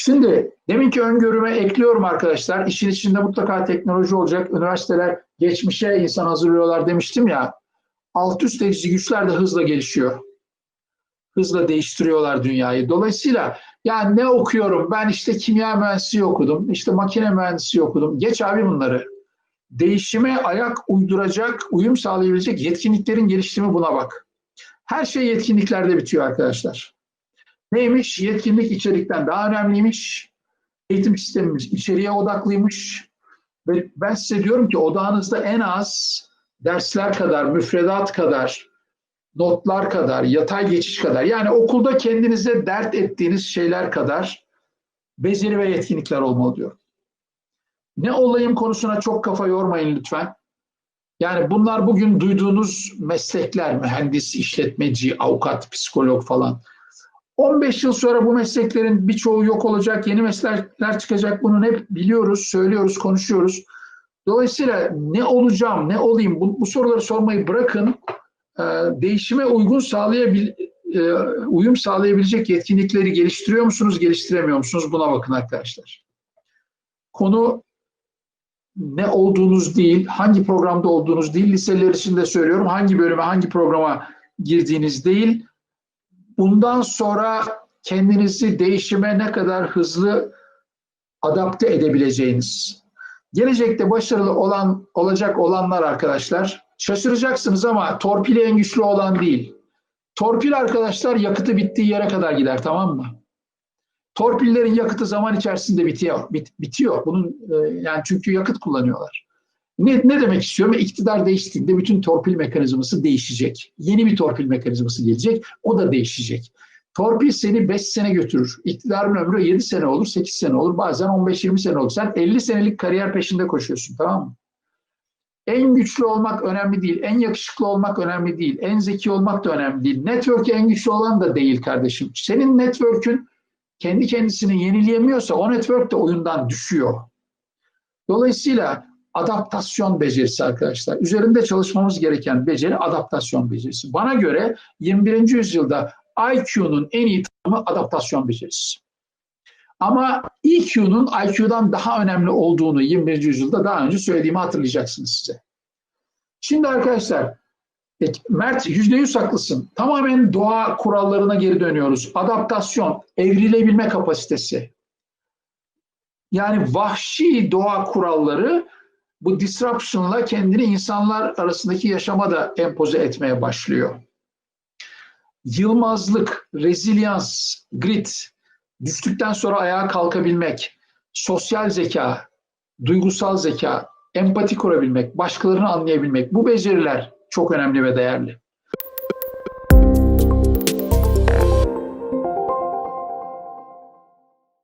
Şimdi deminki öngörüme ekliyorum arkadaşlar. İşin içinde mutlaka teknoloji olacak. Üniversiteler geçmişe insan hazırlıyorlar demiştim ya. Alt üst edici güçler de hızla gelişiyor. Hızla değiştiriyorlar dünyayı. Dolayısıyla yani ne okuyorum? Ben işte kimya mühendisliği okudum. işte makine mühendisliği okudum. Geç abi bunları. Değişime ayak uyduracak, uyum sağlayabilecek yetkinliklerin geliştirme buna bak. Her şey yetkinliklerde bitiyor arkadaşlar. Neymiş? Yetkinlik içerikten daha önemliymiş. Eğitim sistemimiz içeriye odaklıymış. Ve ben size diyorum ki odağınızda en az dersler kadar, müfredat kadar, notlar kadar, yatay geçiş kadar yani okulda kendinize dert ettiğiniz şeyler kadar beceri ve yetkinlikler olmalı diyorum. Ne olayım konusuna çok kafa yormayın lütfen. Yani bunlar bugün duyduğunuz meslekler, mühendis, işletmeci, avukat, psikolog falan. 15 yıl sonra bu mesleklerin birçoğu yok olacak, yeni meslekler çıkacak. Bunu hep biliyoruz, söylüyoruz, konuşuyoruz. Dolayısıyla ne olacağım, ne olayım bu, bu soruları sormayı bırakın. Ee, değişime uygun sağlayabil, e, uyum sağlayabilecek yetkinlikleri geliştiriyor musunuz, geliştiremiyor musunuz? Buna bakın arkadaşlar. Konu ne olduğunuz değil, hangi programda olduğunuz değil, liseler için de söylüyorum, hangi bölüme, hangi programa girdiğiniz değil, bundan sonra kendinizi değişime ne kadar hızlı adapte edebileceğiniz. Gelecekte başarılı olan olacak olanlar arkadaşlar şaşıracaksınız ama torpili en güçlü olan değil. Torpil arkadaşlar yakıtı bittiği yere kadar gider tamam mı? Torpillerin yakıtı zaman içerisinde bitiyor. Bit, bitiyor. Bunun e, yani çünkü yakıt kullanıyorlar. Ne, ne demek istiyorum? İktidar değiştiğinde bütün torpil mekanizması değişecek. Yeni bir torpil mekanizması gelecek. O da değişecek. Torpil seni 5 sene götürür. İktidarın ömrü 7 sene olur, 8 sene olur. Bazen 15-20 sene olur. Sen 50 senelik kariyer peşinde koşuyorsun tamam mı? En güçlü olmak önemli değil. En yakışıklı olmak önemli değil. En zeki olmak da önemli değil. Network'e en güçlü olan da değil kardeşim. Senin network'ün kendi kendisini yenileyemiyorsa o network de oyundan düşüyor. Dolayısıyla adaptasyon becerisi arkadaşlar. Üzerinde çalışmamız gereken beceri adaptasyon becerisi. Bana göre 21. yüzyılda IQ'nun en iyi tanımı adaptasyon becerisi. Ama EQ'nun IQ'dan daha önemli olduğunu 21. yüzyılda daha önce söylediğimi hatırlayacaksınız size. Şimdi arkadaşlar Mert %100 haklısın. Tamamen doğa kurallarına geri dönüyoruz. Adaptasyon, evrilebilme kapasitesi. Yani vahşi doğa kuralları bu disruption'la kendini insanlar arasındaki yaşama da empoze etmeye başlıyor. Yılmazlık, rezilyans, grit, düştükten sonra ayağa kalkabilmek, sosyal zeka, duygusal zeka, empati kurabilmek, başkalarını anlayabilmek bu beceriler çok önemli ve değerli.